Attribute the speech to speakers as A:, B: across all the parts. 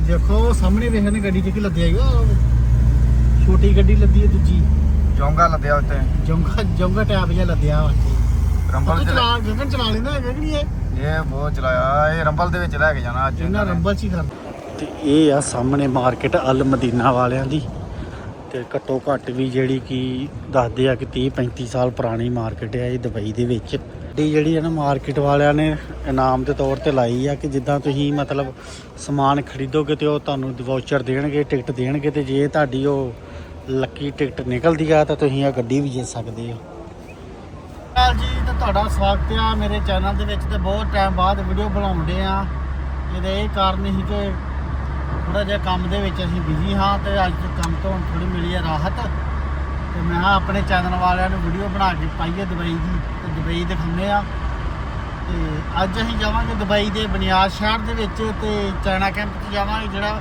A: ਤੁਸੀਂ ਦੇਖੋ ਸਾਹਮਣੇ ਵੇਖਣ ਗੱਡੀ ਕੀ ਲੱਦਿਆ ਹੈਗਾ ਉਹ ਛੋਟੀ ਗੱਡੀ ਲੱਦੀ ਹੈ ਦੂਜੀ।
B: ਚੌਂਗਾ ਲੱਦਿਆ ਉੱਤੇ।
A: ਜੰਗਾ ਜੰਗਾ ਟੈਪ ਜਿਹਾ ਲੱਦਿਆ ਵਾ
B: ਰੰਬਲ ਚ
A: ਚਲਾ ਗਗਨ ਚਲਾ ਲੈਂਦਾ ਹੈਗਾ ਕਿ ਨਹੀਂ ਇਹ?
B: ਇਹ ਬਹੁਤ ਚਲਾਇਆ ਇਹ ਰੰਬਲ ਦੇ ਵਿੱਚ ਲੈ ਕੇ ਜਾਣਾ ਅੱਜ।
A: ਇਹਨਾਂ। ਰੰਬਲ ਚ ਹੀ ਕਰ ਤੇ ਇਹ ਆ ਸਾਹਮਣੇ ਮਾਰਕੀਟ ਅਲ ਮਦੀਨਾ ਵਾਲਿਆਂ ਦੀ। ਤੇ ਘੱਟੋ ਘੱਟ ਵੀ ਜਿਹੜੀ ਕਿ ਦੱਸਦੇ ਆ ਕਿ 30 35 ਸਾਲ ਪੁਰਾਣੀ ਮਾਰਕੀਟ ਹੈ ਇਹ ਦੁਬਈ ਦੇ ਵਿੱਚ। ਗੱਡੀ ਜਿਹੜੀ ਹੈ ਨਾ ਮਾਰਕੀਟ ਵਾਲਿਆਂ ਨੇ ਇਨਾਮ ਦੇ ਤੌਰ ਤੇ ਲਾਈ ਆ ਕਿ ਜਿੱਦਾਂ ਤੁਸੀਂ ਮਤਲਬ ਸਮਾਨ ਖਰੀਦੋਗੇ ਤੇ ਉਹ ਤੁਹਾਨੂੰ ਵਾਊਚਰ ਦੇਣਗੇ ਟਿਕਟ ਦੇਣਗੇ ਤੇ ਜੇ ਤੁਹਾਡੀ ਉਹ ਲੱਕੀ ਟਿਕਟ ਨਿਕਲਦੀ ਆ ਤਾਂ ਤੁਸੀਂ ਆ ਗੱਡੀ ਵੀ ਜਿੱਤ ਸਕਦੇ ਹੋ। ਹਾਲ ਜੀ, ਤੇ ਤੁਹਾਡਾ ਸਵਾਗਤ ਆ। ਮੇਰੇ ਚੈਨਲ ਦੇ ਵਿੱਚ ਤੇ ਬਹੁਤ ਟਾਈਮ ਬਾਅਦ ਵੀਡੀਓ ਬਣਾਉਂਦੇ ਆ। ਇਹਦਾ ਇਹ ਕਾਰਨ ਸੀ ਕਿ ਥੋੜਾ ਜਿਹਾ ਕੰਮ ਦੇ ਵਿੱਚ ਅਸੀਂ ਬਿਜ਼ੀ ਹਾਂ ਤੇ ਅੱਜ ਕੰਮ ਤੋਂ ਥੋੜੀ ਮਿਲੀ ਹੈ ਰਾਹਤ। ਤੇ ਮੈਂ ਆਪਣੇ ਚੈਨਲ ਵਾਲਿਆਂ ਨੂੰ ਵੀਡੀਓ ਬਣਾ ਕੇ ਪਾਈਏ ਦਵਾਈ ਦੀ। ਤੇ ਦੁਬਈ ਦਿਖਾਉਂਦੇ ਆ। ਤੇ ਅੱਜ ਅਸੀਂ ਜਾਵਾਂਗੇ ਦੁਬਈ ਦੇ ਬੁਨਿਆਦ ਸ਼ਹਿਰ ਦੇ ਵਿੱਚ ਤੇ ਚਾਈਨਾ ਕੈਂਪ 'ਚ ਜਾਵਾਂਗੇ, ਜਿਹੜਾ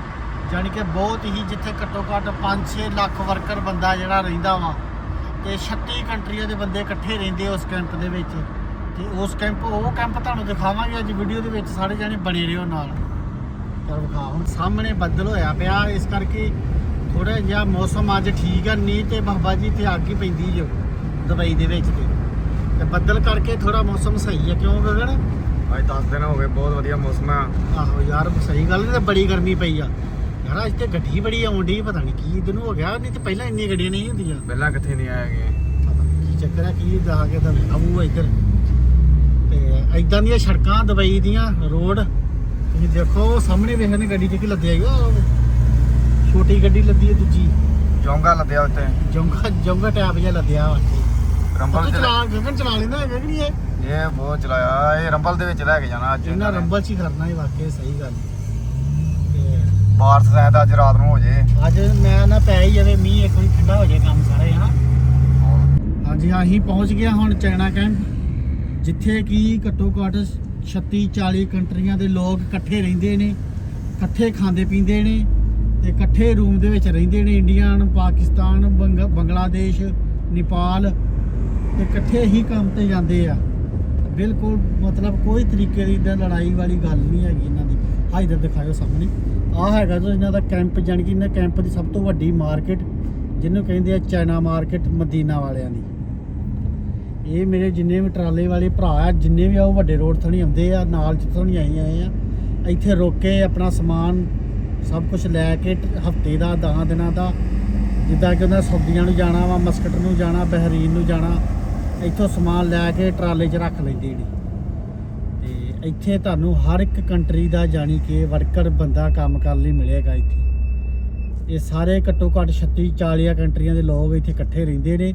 A: ਜਾਣੀ ਕਿ ਬਹੁਤ ਹੀ ਜਿੱਥੇ ਘੱਟੋ ਘੱਟ 5-6 ਲੱਖ ਵਰਕਰ ਬੰਦਾ ਜਿਹੜਾ ਰਹਿੰਦਾ ਵਾ ਤੇ 36 ਕੰਟਰੀਆਂ ਦੇ ਬੰਦੇ ਇਕੱਠੇ ਰਹਿੰਦੇ ਉਸ ਕੈਂਪ ਦੇ ਵਿੱਚ। ਤੇ ਉਸ ਕੈਂਪ ਉਹ ਕੈਂਪ ਤੁਹਾਨੂੰ ਦਿਖਾਵਾਂਗੇ ਅੱਜ ਵੀਡੀਓ ਦੇ ਵਿੱਚ, ਸਾਰੇ ਜਾਣੇ ਬਣੇ ਰਹੋ ਨਾਲ। ਚਲ ਵਿਖਾ, ਹੁਣ ਸਾਹਮਣੇ ਬੱਦਲ ਹੋਇਆ ਪਿਆ, ਇਸ ਕਰਕੇ ਥੋੜਾ ਜਿਹਾ ਮੌਸਮ ਅੱਜ ਠੀਕ ਆ, ਨਹੀਂ ਤੇ ਬਾਬਾ ਜੀ, ਤੇ ਅੱਗ ਹੀ ਪੈਂਦੀ ਜੋ ਦੁਬਈ ਦੇ ਵਿੱਚ ਤੇ। ਤੇ ਬੱਦਲ ਕਰਕੇ ਥੋੜਾ ਮੌਸਮ ਸਹੀ ਹੈ ਕਿਉਂ ਗਗਨ
B: ਅੱਜ 10 ਦਿਨ ਹੋ ਗਏ ਬਹੁਤ ਵਧੀਆ ਮੌਸਮ ਆ।
A: ਆਹੋ ਯਾਰ ਸਹੀ ਗੱਲ ਤੇ ਬੜੀ ਗਰਮੀ ਪਈ ਆ। ਯਾਰ ਅੱਜ ਤੇ ਗੱਡੀ ਬੜੀ ਆਉਂਦੀ ਪਤਾ ਨਹੀਂ ਕੀ ਦਿਨ ਹੋ ਗਿਆ ਨਹੀਂ ਤੇ ਪਹਿਲਾਂ ਇੰਨੀ ਗੱਡੀਆਂ ਨਹੀਂ ਹੁੰਦੀਆਂ।
B: ਪਹਿਲਾਂ ਕਿੱਥੇ ਨਹੀਂ
A: ਪਤਾ ਨੀ ਕੀ ਚੱਕਰ ਹੈ ਕੀ ਜਾ ਕੇ ਤਾਂ ਆਊ ਇੱਧਰ। ਤੇ ਐਦਾਂ ਦੀਆਂ ਸੜਕਾਂ ਦੁਬਈ ਦੀਆਂ ਰੋਡ ਤੁਸੀਂ ਦੇਖੋ ਸਾਹਮਣੇ ਵੇਖਣ ਗੱਡੀ ਚ ਕੀ ਲੱਦਿਆ ਹੈਗਾ ਉਹ ਛੋਟੀ ਗੱਡੀ ਲੱਦੀ ਹੈ ਦੂਜੀ।
B: ਚੌਂਗਾ ਲੱਦਿਆ ਉੱਤੇ।
A: ਜੰਗਾ ਜੰਗਾ ਟੈਪ ਜਿਹਾ ਲੱਦਿਆ ਵਾ।
B: ਰੰਬਲ
A: ਤੂੰ
B: ਚ
A: ਚਲਾ ਗਗਨ ਚਲਾ ਲੈਂਦਾ ਹੈਗਾ ਕਿ ਨਹੀਂ ਇਹ?
B: ਇਹ ਬਹੁਤ ਚਲਾਇਆ ਇਹ ਰੰਬਲ ਦੇ ਵਿੱਚ ਲੈ ਕੇ ਜਾਣਾ ਅੱਜ।
A: ਇਹਨਾਂ। ਰੰਬਲ ਚ ਹੀ ਕਰਨਾ ਹੈ ਵਾਕਿਆ ਸਹੀ ਗੱਲ। ਤੇ
B: ਬਾਰਸ ਸ਼ਾਇਦ ਅੱਜ ਰਾਤ ਨੂੰ ਹੋ ਜੇ।
A: ਅੱਜ ਮੈਂ ਨਾ ਪੈ ਹੀ ਜਾਵੇ ਮੀਂਹ ਇੱਕ ਵਾਰੀ ਠੰਡਾ ਹੋ ਜਾਏ ਕੰਮ ਸਾਰਾ ਹੀ। ਹਨਾ ਹਾਂਜੀ ਅਸੀਂ ਪਹੁੰਚ ਗਿਆ ਹੁਣ ਚਾਈਨਾ ਕੈਂਪ ਜਿੱਥੇ ਕਿ ਘੱਟੋ ਘੱਟ 36 40 ਕੰਟਰੀਆਂ ਦੇ ਲੋਕ ਇਕੱਠੇ ਰਹਿੰਦੇ ਨੇ ਇਕੱਠੇ ਖਾਂਦੇ ਪੀਂਦੇ ਨੇ ਤੇ ਇਕੱਠੇ ਰੂਮ ਦੇ ਵਿੱਚ ਰਹਿੰਦੇ ਨੇ ਇੰਡੀਅਨ ਪਾਕਿਸਤਾਨ ਬੰਗ- ਬੰਗਲਾਦੇਸ਼ ਨੇਪਾਲ ਤੇ ਇਕੱਠੇ ਹੀ ਕੰਮ ਤੇ ਜਾਂਦੇ ਆ। ਬਿਲਕੁਲ ਮਤਲਬ ਕੋਈ ਤਰੀਕੇ ਦੀ ਇਦਾਂ ਲੜਾਈ ਵਾਲੀ ਗੱਲ ਨਹੀਂ ਹੈਗੀ ਇਹਨਾਂ ਦੀ। ਹਾਂ ਇੱਧਰ ਦਿਖਾਇਓ ਸਾਹਮਣੇ। ਆਹ ਹੈਗਾ ਜੋ ਇਹਨਾਂ ਦਾ ਕੈਂਪ, ਜਾਣੀ ਕਿ ਇਹਨਾਂ ਕੈਂਪ ਦੀ ਸਭ ਤੋਂ ਵੱਡੀ ਮਾਰਕੀਟ, ਜਿਹਨੂੰ ਕਹਿੰਦੇ ਆ ਚਾਈਨਾ ਮਾਰਕੀਟ ਮਦੀਨਾ ਵਾਲਿਆਂ ਦੀ। ਇਹ ਮੇਰੇ ਜਿੰਨੇ ਵੀ ਟਰਾਲੇ ਵਾਲੇ ਭਰਾ ਆ, ਜਿੰਨੇ ਵੀ ਆ, ਉਹ ਵੱਡੇ ਰੋਡ ਥਣੀ ਆਉਂਦੇ ਆ, ਨਾਲ ਜਿੱਥੋਂ ਨਹੀਂ ਆਏ ਆਏ ਆ। ਇੱਥੇ ਰੁਕ ਕੇ ਆਪਣਾ ਸਮਾਨ ਸਭ ਕੁਝ ਲੈ ਕੇ ਹਫ਼ਤੇ ਦਾ 10 ਦਿਨਾਂ ਦਾ, ਜਿੱਦਾਂ ਕਿ ਉਹਨਾਂ ਸਬਜ਼ੀਆਂ ਨੂੰ ਜਾਣਾ ਵਾ, ਮਸਕਟ ਨੂੰ ਜਾਣਾ, ਬਹਿਰੀਨ ਨੂੰ ਜਾਣਾ ਇੱਥੋਂ ਸਮਾਨ ਲੈ ਕੇ ਟਰਾਲੇ 'ਚ ਰੱਖ ਲੈਂਦੇ ਨੇ ਤੇ ਇੱਥੇ ਤੁਹਾਨੂੰ ਹਰ ਇੱਕ ਕੰਟਰੀ ਦਾ ਜਾਣੀ ਕਿ ਵਰਕਰ ਬੰਦਾ ਕੰਮ ਕਰਨ ਲਈ ਮਿਲੇਗਾ ਇੱਥੇ। ਇਹ ਸਾਰੇ ਘੱਟੋ ਘੱਟ 36 40 ਕੰਟਰੀਆਂ ਦੇ ਲੋਕ ਇੱਥੇ ਇਕੱਠੇ ਰਹਿੰਦੇ ਨੇ।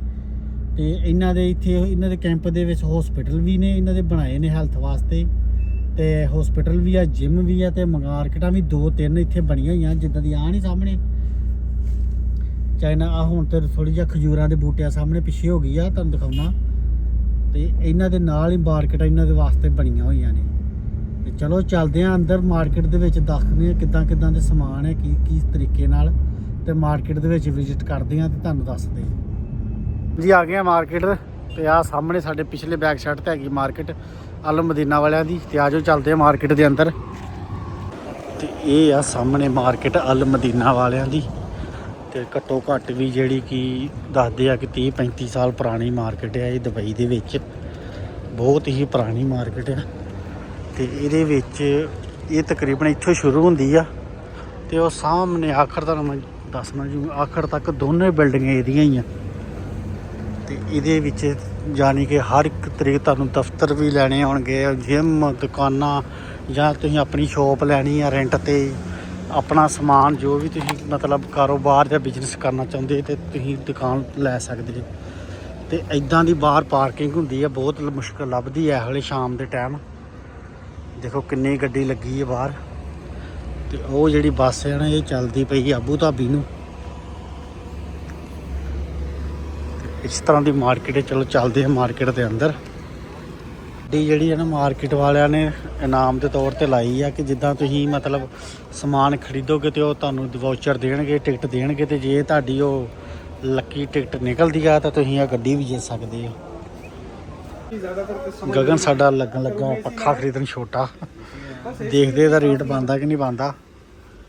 A: ਤੇ ਇਹਨਾਂ ਦੇ ਇੱਥੇ, ਇਹਨਾਂ ਦੇ ਕੈਂਪ ਦੇ ਵਿੱਚ ਹਸਪੀਟਲ ਵੀ ਨੇ, ਇਹਨਾਂ ਦੇ ਬਣਾਏ ਨੇ ਹੈਲਥ ਵਾਸਤੇ। ਤੇ ਹਸਪੀਟਲ ਵੀ ਆ ਜਿਮ ਵੀ ਆ ਤੇ ਮਾਰਕੀਟਾਂ ਵੀ ਦੋ ਤਿੰਨ ਇੱਥੇ ਬਣੀਆਂ ਹੋਈਆਂ, ਜਿੱਦਾਂ ਦੀ ਆ ਨਹੀਂ ਸਾਹਮਣੇ। ਚਾਈਨਾ ਆ ਹੁਣ ਤੇ ਥੋੜੀ ਜਿਹਾ ਖਜੂਰਾਂ ਦੇ ਬੂਟਿਆਂ ਸਾਹਮਣੇ ਪਿੱਛੇ ਹੋ ਗਈ ਆ, ਤੁਹਾਨੂੰ ਦਿਖਾਉਣਾ। ਤੇ ਇਹਨਾਂ ਦੇ ਨਾਲ ਹੀ ਮਾਰਕੀਟ ਇਹਨਾਂ ਦੇ ਵਾਸਤੇ ਬਣੀਆਂ ਹੋਈਆਂ ਨੇ। ਤੇ ਚਲੋ ਚੱਲਦੇ ਆ ਅੰਦਰ, ਮਾਰਕੀਟ ਦੇ ਵਿੱਚ ਦੱਸਦੇ ਆ ਕਿੱਦਾਂ ਕਿੱਦਾਂ ਦੇ ਸਮਾਨ ਹੈ, ਕੀ ਕੀ ਤਰੀਕੇ ਨਾਲ, ਤੇ ਮਾਰਕੀਟ ਦੇ ਵਿੱਚ ਵਿਜ਼ਿਟ ਕਰਦੇ ਆ ਤੇ ਤੁਹਾਨੂੰ ਦੱਸਦੇ ਆ। ਜੀ ਆ ਗਏ ਆ ਮਾਰਕੀਟ ਤੇ ਆ ਸਾਹਮਣੇ ਸਾਡੇ ਪਿਛਲੇ ਬੈਕ ਸਾਈਡ ਤੇ ਹੈਗੀ ਮਾਰਕੀਟ ਅਲ ਮਦੀਨਾ ਵਾਲਿਆਂ ਦੀ, ਤੇ ਆਜੋ ਚੱਲਦੇ ਆ ਮਾਰਕੀਟ ਦੇ ਅੰਦਰ। ਤੇ ਇਹ ਆ ਸਾਹਮਣੇ ਮਾਰਕੀਟ ਅਲ ਮਦੀਨਾ ਵਾਲਿਆਂ ਦੀ। ਤੇ ਘੱਟੋ ਘੱਟ ਵੀ ਜਿਹੜੀ ਕਿ ਦੱਸਦੇ ਆ ਕਿ 30 35 ਸਾਲ ਪੁਰਾਣੀ ਮਾਰਕੀਟ ਹੈ ਇਹ ਦੁਬਈ ਦੇ ਵਿੱਚ। ਬਹੁਤ ਹੀ ਪੁਰਾਣੀ ਮਾਰਕੀਟ ਹੈ ਤੇ ਇਹਦੇ ਵਿੱਚ ਇਹ ਤਕਰੀਬਨ ਇੱਥੋਂ ਸ਼ੁਰੂ ਹੁੰਦੀ ਆ। ਤੇ ਉਹ ਸਾਹਮਣੇ ਆਖਰ ਤੁਹਾਨੂੰ ਮੈਂ ਦੱਸਣਾ ਜੀ, ਆਖਰ ਤੱਕ ਦੋਨੇ ਬਿਲਡਿੰਗਾਂ ਇਹਦੀਆਂ ਹੀ ਆ। ਤੇ ਇਹਦੇ ਵਿੱਚ ਯਾਨੀ ਕਿ ਹਰ ਇੱਕ ਤਰੀਕ ਤੁਹਾਨੂੰ ਦਫ਼ਤਰ ਵੀ ਲੈਣੇ ਹੋਣਗੇ, ਜਿਮ, ਦੁਕਾਨਾਂ ਜਾਂ ਤੁਸੀਂ ਆਪਣੀ ਸ਼ਾਪ ਲੈਣੀ ਆ ਰੈਂਟ ਤੇ। ਆਪਣਾ ਸਮਾਨ ਜੋ ਵੀ ਤੁਸੀਂ ਮਤਲਬ ਕਾਰੋਬਾਰ ਜਾਂ ਬਿਜ਼ਨਸ ਕਰਨਾ ਚਾਹੁੰਦੇ ਤੇ ਤੁਸੀਂ ਦੁਕਾਨ ਲੈ ਸਕਦੇ ਹੋ ਤੇ ਇਦਾਂ ਦੀ ਬਾਹਰ ਪਾਰਕਿੰਗ ਹੁੰਦੀ ਹੈ ਬਹੁਤ ਲ- ਮੁਸ਼ਕਲ ਲੱਭਦੀ ਹੈ ਇਹ ਸ਼ਾਮ ਦੇ ਟਾਈਮ ਦੇਖੋ ਕਿੰਨੀ ਗੱਡੀ ਲੱਗੀ ਹੈ ਬਾਹਰ। ਤੇ ਉਹ ਜਿਹੜੀ ਬੱਸ ਹੈ ਨਾ, ਇਹ ਚੱਲਦੀ ਪਈ ਹੈ ਆਬੂ ਧਾਬੀ ਨੂੰ। ਇਸ ਤਰ੍ਹਾਂ ਦੀ ਮਾਰਕੀਟ ਚਲੋ ਚੱਲਦੇ ਹਾਂ ਮਾਰਕੀਟ ਦੇ ਅੰਦਰ। ਦੀ ਜਿਹੜੀ ਹੈ ਨਾ ਮਾਰਕੀਟ ਵਾਲਿਆਂ ਨੇ ਇਨਾਮ ਦੇ ਤੌਰ ਤੇ ਲਾਈ ਆ ਕਿ ਜਿੱਦਾਂ ਤੁਸੀਂ ਮਤਲਬ ਸਮਾਨ ਖਰੀਦੋਗੇ ਤੇ ਉਹ ਤੁਹਾਨੂੰ ਵਾਊਚਰ ਦੇਣਗੇ ਟਿਕਟ ਦੇਣਗੇ ਤੇ ਜੇ ਤੁਹਾਡੀ ਉਹ ਲੱਕੀ ਟਿਕਟ ਨਿਕਲਦੀ ਆ ਤਾਂ ਤੁਸੀਂ ਆ ਗੱਡੀ ਵੀ ਜੇ ਸਕਦੇ ਹੋ। ਗਗਨ ਸਾਡਾ ਲੱਗਣ ਲੱਗਾ ਪੱਖਾ ਖਰੀਦਣ ਛੋਟਾ। ਦੇਖਦੇ ਦਾ ਰੇਟ ਬੰਦਾ ਕਿ ਨਹੀਂ ਬੰਦਾ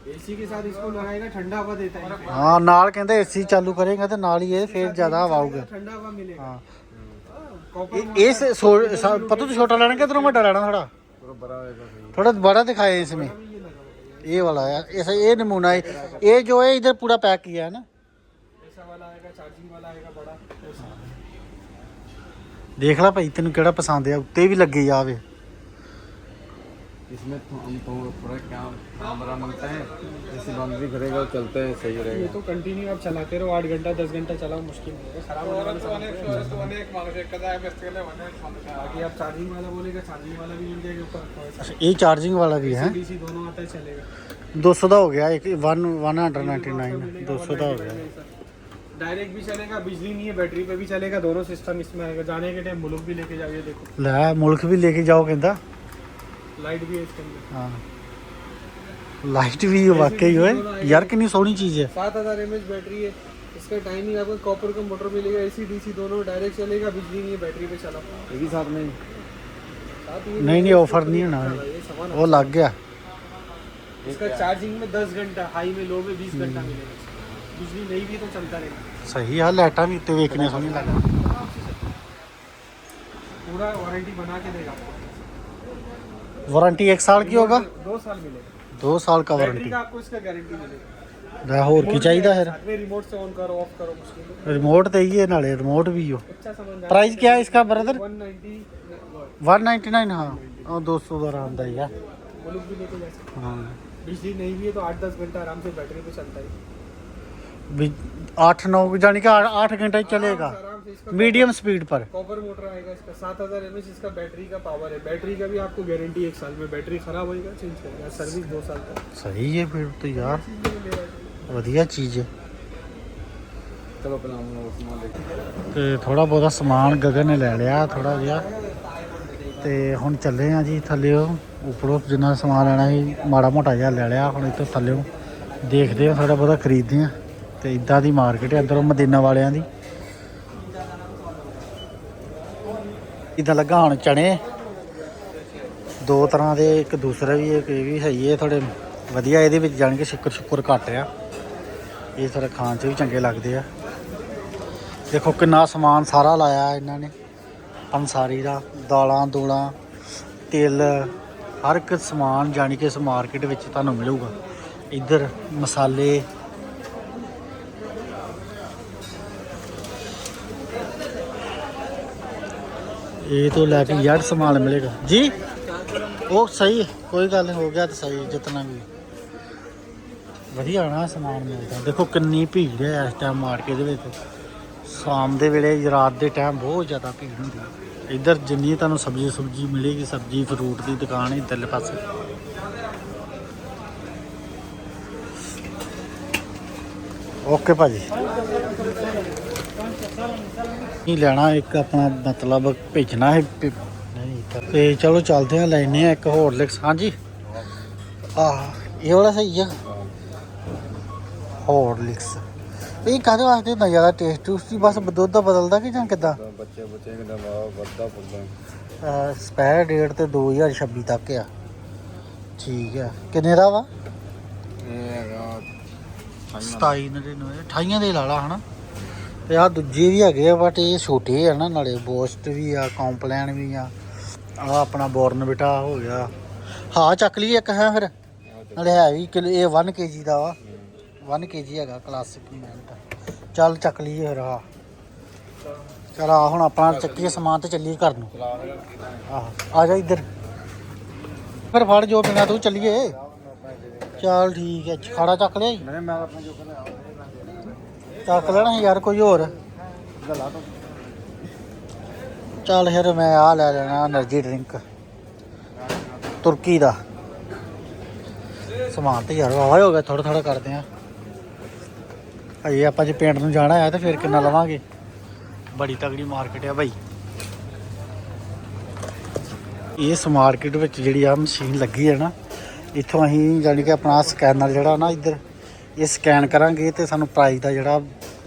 C: ਏਸੀ ਕੇ ਸਾਥ ਇਸਕੋ ਲਗਾਏਗਾ ਠੰਡਾ ਹਵਾ ਦੇਤਾ ਹੈ
A: ਹਾਂ ਨਾਲ ਕਹਿੰਦੇ ਏਸੀ ਚਾਲੂ ਕਰੇਗਾ ਤੇ ਨਾਲ ਹੀ ਇਹ ਫੇਰ ਜ਼ਿਆਦਾ ਹਵਾ ਆਊਗਾ।
C: ਠੰਡਾ ਹਵਾ ਮਿਲੇਗਾ।
A: ਹਾਂ।
C: कॉपर
A: ਇਹ ਇਹ ਸੇ- ਸੋ- ਸਾ- ਪਤਾ ਤੂੰ ਛੋਟਾ ਲੈਣਾ ਕਿ ਤੈਨੂੰ ਵੱਡਾ ਲੈਣਾ ਥੋੜਾ थोड़ा बड़ा दिखाए इसमें ये वाला है ऐसा ये नमूना है ये जो है इधर पूरा पैक किया है ना
C: ऐसा वाला आएगा चार्जिंग वाला आएगा बड़ा ऐसा।
A: ਦੇਖ ਲੈ ਭਾਈ ਤੈਨੂੰ ਕਿਹੜਾ ਪਸੰਦ ਆ ਉੱਤੇ ਵੀ ਲੱਗੇ ਜਾਵੇ
B: इसमें तो हम तो थोड़ा क्या कैमरा मांगते हैं ऐसी बाउंड्री करेगा चलते हैं सही रहेगा।
C: ये तो कंटिन्यू आप चलाते रहो आठ घंटा दस घंटा चलाओ मुश्किल बाकी आप चार्जिंग वाला बोलेगा चार्जिंग वाला भी मिल जाएगा अच्छा ये चार्जिंग वाला
A: भी है? दोनों आता है चलेगा।
C: दो सौ का हो गया
A: एक one one hundred ninety nine दो सौ का हो गया।
C: डायरेक्ट भी चलेगा बिजली नहीं है बैटरी पे भी चलेगा दोनों सिस्टम इसमें आएगा जाने के टाइम मुल्क भी लेके जाइए देखो।
A: ला मुल्क भी लेके जाओ कहता।
C: लाइट भी है इसके अंदर।
A: हाँ। लाइट भी वाकई है। यार कितनी सोहनी चीज़ है।
C: सात हज़ार एम बैटरी है। इसका टाइमिंग आपको कॉपर का मोटर मिलेगा ए सी डी सी दोनों डायरेक्ट चलेगा बिजली नहीं है बैटरी पे चला।
B: भी साथ में
A: नहीं नहीं ऑफ़र नहीं
C: है ना।
A: वो लग गया।
C: इसका चार्जिंग में दस घंटा हाई में लो में बीस हम्म। घंटा मिलेगा। बिजली नहीं भी तो चलता रहेगा।
A: सही है लाइटा भी तो देखने सोनी लगा
C: पूरा वारंटी बना के देगा आपको।
A: वारंटी एक साल की होगा?
C: दो साल मिलेगा।
A: दो साल का वारंटी।
C: आपको इसका गारंटी मिलेगा।
A: ਲੈ ਹੋਰ ਕੀ ਚਾਹੀਦਾ
C: रिमोट से ऑन करो ऑफ़ करो मुश्किल
A: ਰਿਮੋਟ ਤੇ ਹੀ ਹੈ ਨਾਲੇ ਰਿਮੋਟ ਵੀ ਹੋ
C: अच्छा
A: समझ ਪ੍ਰਾਈਸ ਕੀ ਹੈ
C: ਇਸਕਾ 190
A: 199 ਹਾਂ ਉਹ 200 ਦਾ ਆਰਾਮ ਦਾ ਹੀ ਆ
C: वो लोग भी लेके जा बिजली नहीं भी है तो आठ दस घंटा आराम से बैटरी पे चलता है।
A: ਵੀ 8 9 ਜਾਨੀ ਕਿ 8 ਘੰਟੇ चलेगा।
C: ਚਲੇਗਾ इसका
A: मीडियम स्पीड पर
C: कॉपर मोटर आएगा इसका सात हजार एम इसका बैटरी का पावर है बैटरी का भी आपको गारंटी एक साल में बैटरी खराब होएगा चेंज करेगा सर्विस दो साल तक
A: सही है फिर तो यार
C: चीज़ में ले आएगा।
A: ਵਧੀਆ ਚੀਜ਼ ਹੈ
B: चलो पहले हम लोग सामान देखते
A: ਤੇ ਥੋੜਾ ਬਹੁਤਾ ਸਮਾਨ ਗਗਨ ਨੇ ਲੈ ਲਿਆ ਥੋੜਾ ਜਿਹਾ ਤੇ ਹੁਣ ਚੱਲੇ ਆ ਜੀ ਥੱਲੇ ਉੱਪਰੋਂ ਜਿੰਨਾ ਸਮਾਨ ਲੈਣਾ ਸੀ ਮਾੜਾ ਮੋਟਾ ਜਿਹਾ ਲੈ ਲਿਆ ਹੁਣ ਇੱਥੋਂ ਥੱਲੇ ਦੇਖਦੇ ਆ ਥੋੜਾ ਬਹੁਤਾ ਖਰੀਦਦੇ ਆ ਤੇ ਇਦਾਂ ਦੀ ਮਾਰਕੀਟ ਹੈ ਅੰਦਰੋਂ ਮਦੀਨਾ ਵਾਲਿਆਂ ਦੀ ਇਦਾਂ ਲੱਗਾ ਹੁਣ ਚਣੇ। ਦੋ ਤਰ੍ਹਾਂ ਦੇ, ਇੱਕ ਦੂਸਰਾ ਵੀ, ਇੱਕ ਇਹ ਵੀ ਸਹੀ ਹੈ ਥੋੜੇ ਵਧੀਆ ਇਹਦੇ ਵਿੱਚ ਜਾਣ ਕੇ ਸ਼ੁਕਰ ਸ਼ੁਕਰ ਘੱਟ ਆ। ਇਹ ਥੋੜਾ ਖਾਣ 'ਚ ਵੀ ਚੰਗੇ ਲੱਗਦੇ ਆ। ਦੇਖੋ ਕਿੰਨਾ ਸਮਾਨ ਸਾਰਾ ਲਾਇਆ ਇਹਨਾਂ ਨੇ। ਪੰਸਾਰੀ ਦਾ, ਦਾਲਾਂ, ਦੂਲਾਂ, ਤਿਲ, ਹਰ ਇੱਕ ਸਮਾਨ ਜਾਣੀ ਕਿ ਇਸ ਮਾਰਕੀਟ ਵਿੱਚ ਤੁਹਾਨੂੰ ਮਿਲੂਗਾ। ਇੱਧਰ ਮਸਾਲੇ ਇਹ ਤੋਂ ਲੈ ਕੇ ਯਾਰ ਸਮਾਨ ਮਿਲੇਗਾ। ਜੀ? ਉਹ ਸਹੀ, ਕੋਈ ਗੱਲ ਨਹੀਂ, ਹੋ ਗਿਆ ਤਾਂ ਸਹੀ ਜਿਤਨਾ ਵੀ। ਵਧੀਆ ਨਾ ਸਮਾਨ ਮਿਲਦਾ। ਦੇਖੋ ਕਿੰਨੀ ਭੀੜ ਹੈ ਇਸ ਟਾਈਮ ਮਾਰਕੀਟ ਦੇ ਵਿੱਚ। ਸ਼ਾਮ ਦੇ ਵੇਲੇ, ਰਾਤ ਦੇ ਟਾਈਮ ਬਹੁਤ ਜ਼ਿਆਦਾ ਭੀੜ ਹੁੰਦੀ ਹੈ। ਇੱਧਰ ਜਿੰਨੀ ਤੁਹਾਨੂੰ ਸਬਜ਼ੀ ਸੁਬਜ਼ੀ ਮਿਲੇਗੀ, ਸਬਜ਼ੀ ਫਰੂਟ ਦੀ ਦੁਕਾਨ ਹੈ ਇੱਧਰਲੇ ਪਾਸੇ। ਓਕੇ ਭਾਜੀ। ਨਹੀਂ ਲੈਣਾ ਇੱਕ ਆਪਣਾ ਮਤਲਬ ਭੇਜਣਾ ਹੈ ਤੇ ਚਲੋ ਚੱਲਦੇ ਆ ਲੈਨੇ ਆ ਇੱਕ ਹੋਰ ਲਿਕਸ ਹਾਂਜੀ। ਆ ਇਹ ਵਾਲਾ ਸਹੀ ਆ। ਹੋਰ ਲਿਕਸ ਇਹ ਕਾਹਦੇ ਵਾਸਤੇ ਹੁੰਦਾ ਜ਼ਿਆਦਾ ਟੇਸਟ ਟੂਸਟ ਹੀ ਬਸ ਦੁੱਧ ਬਦਲਦਾ ਕਿ ਜਾਂ ਕਿਦਾਂ?
B: ਬੱਚੇ ਬੱਚੇ ਕਿਦਾਂ ਵੱਧਦਾ ਫੁੱਲਦਾ।
A: ਸਪੈਰ ਡੇਟ ਤੇ 2026 ਤੱਕ ਆ। ਠੀਕ ਆ। ਕਿੰਨੇ ਦਾ ਵਾ?
B: ਇਹ ਹੈਗਾ
A: 27 99 28 ਦੇ ਲਾਲਾ ਹਨਾ? ਤੇ ਆ ਦੂਜੇ ਵੀ ਹੈਗੇ ਆ ਬਟ ਇਹ ਛੋਟੇ ਆ ਨਾ, ਨਾਲੇ ਬੋਸਟ ਵੀ ਆ, ਕੰਪਲੈਨ ਵੀ ਆ। ਆ ਆਪਣਾ ਬੋਰਨਵਿਟਾ ਹੋ ਗਿਆ। ਹਾਂ, ਚੱਕ ਲਈ ਇੱਕ, ਹੈ ਫਿਰ। ਨਾਲੇ ਹੈ ਵੀ ਕਿਲੋ, ਇਹ 1 ਕੇਜੀ ਦਾ ਵਾ। 1 ਕੇਜੀ ਹੈਗਾ ਕਲਾਸਿਕ ਮੈਂਟ ਚੱਲ ਚੱਕ ਲਈਏ ਫਿਰ ਆ ਚਲ ਆ ਹੁਣ ਆਪਾਂ ਚੱਕੀਏ ਸਮਾਨ ਤੇ ਚੱਲੀਏ ਘਰ ਨੂੰ। ਆਹ, ਆ ਜਾ ਇੱਧਰ। ਫਿਰ ਫੜ ਜੋ ਪਿੰਗਾ ਤੂੰ ਚੱਲੀਏ। ਚੱਲ ਠੀਕ ਹੈ, ਖਾੜਾ ਚੱਕ ਲਿਆ
B: ਮੈਂ ਮੈਂ ਆਪਣੇ ਜੋ
A: ਚੱਕ ਲੈਣਾ ਸੀ ਯਾਰ ਕੋਈ ਹੋਰ। ਚੱਲ ਫਿਰ ਮੈਂ ਆ ਲੈ ਲੈਣਾ એનર્ਜੀ ਡਰਿੰਕ ਤੁਰਕੀ ਦਾ। ਸਮਾਨ ਤੇ ਯਾਰ ਵਾਵਾ ਹੋ ਗਿਆ ਥੋੜਾ ਥੋੜਾ ਕਰਦੇ ਆ ਅਜੇ ਆਪਾਂ ਜੇ ਪਿੰਡ ਨੂੰ ਜਾਣਾ ਆ ਤਾਂ ਫਿਰ ਕਿੰਨਾ ਲਵਾਂਗੇ? ਬੜੀ ਤਗੜੀ ਮਾਰਕੀਟ ਆ ਭਾਈ ਇਸ ਮਾਰਕੀਟ ਵਿੱਚ ਜਿਹੜੀ ਆ ਮਸ਼ੀਨ ਲੱਗੀ ਹੈ ਨਾ, ਇੱਥੋਂ ਅਸੀਂ ਜਾਨੀ ਕਿ ਆਪਣਾ ਸਕੈਨਰ ਜਿਹੜਾ ਨਾ ਇੱਧਰ ਇਹ ਸਕੈਨ ਕਰਾਂਗੇ ਤੇ ਸਾਨੂੰ ਪ੍ਰਾਈਸ ਦਾ ਜਿਹੜਾ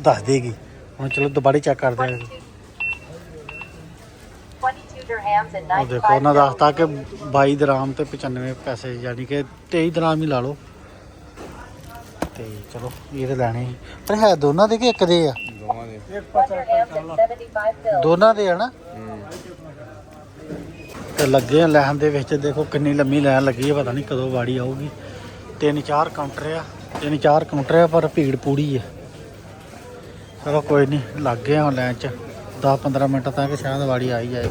A: ਦੱਸ ਦੇਗੀ। ਹੁਣ ਚਲੋ ਦੁਬਾਰਾ ਚੈੱਕ ਕਰਦੇ ਹਾਂ। ਉਹ ਦੇਖੋ ਉਹਨਾਂ ਦਾ ਦੱਸਤਾ ਕਿ 22 ਦਰਾਮ ਤੇ 95 ਪੈਸੇ ਯਾਨੀ ਕਿ 23 ਦਰਾਮ ਹੀ ਲਾ ਲਓ। ਤੇ ਚਲੋ ਇਹ ਤੇ ਲੈਣੇ ਪਰ ਹੈ ਦੋਨਾਂ ਦੇ ਕਿ ਇੱਕ ਦੇ ਆ? ਦੋਨਾਂ ਦੇ ਆ ਨਾ? ਤੇ ਲੱਗੇ ਆ ਲੈਣ ਦੇ ਵਿੱਚ ਦੇਖੋ ਕਿੰਨੀ ਲੰਮੀ ਲੈਣ ਲੱਗੀ ਹੈ ਪਤਾ ਨਹੀਂ ਕਦੋਂ ਵਾੜੀ ਆਊਗੀ। ਤਿੰਨ ਚਾਰ ਕਾਊਂਟਰ ਆ। ਤਿੰਨ ਚਾਰ ਕਾਊਂਟਰ ਆ, ਪਰ ਭੀੜ ਪੂਰੀ ਹੈ ਚਲੋ ਕੋਈ ਨਹੀਂ ਲੱਗ ਗਏ ਹੁਣ ਲਾਈਨ 'ਚ। 10-15 ਮਿੰਟ ਤੱਕ ਸ਼ਾਇਦ ਵਾੜੀ ਆਈ ਜਾਏ।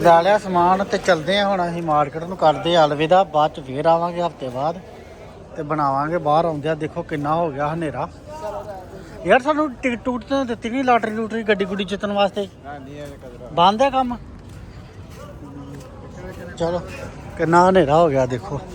A: ਲੈ ਲਿਆ ਸਮਾਨ ਤੇ ਚਲਦੇ ਆ ਹੁਣ ਅਸੀਂ ਮਾਰਕੀਟ ਨੂੰ ਕਰਦੇ ਅਲਵਿਦਾ, ਬਾਅਦ ਚ ਫੇਰ ਆਵਾਂਗੇ ਹਫ਼ਤੇ ਬਾਅਦ ਤੇ ਬਣਾਵਾਂਗੇ ਬਾਹਰ ਆਉਂਦਿਆ ਦੇਖੋ ਕਿੰਨਾ ਹੋ ਗਿਆ ਹਨੇਰਾ। ਯਾਰ ਸਾਨੂੰ ਟਿਕਟ ਟੂਟ ਤਾਂ ਦਿੱਤੀ ਨਹੀਂ ਲਾਟਰੀ ਲੂਟਰੀ ਗੱਡੀ ਗੁੱਡੀ ਜਿੱਤਣ ਵਾਸਤੇ? ਬੰਦ ਹੈ ਕੰਮ? ਚਲੋ, ਕਿੰਨਾ ਹਨੇਰਾ ਹੋ ਗਿਆ ਦੇਖੋ।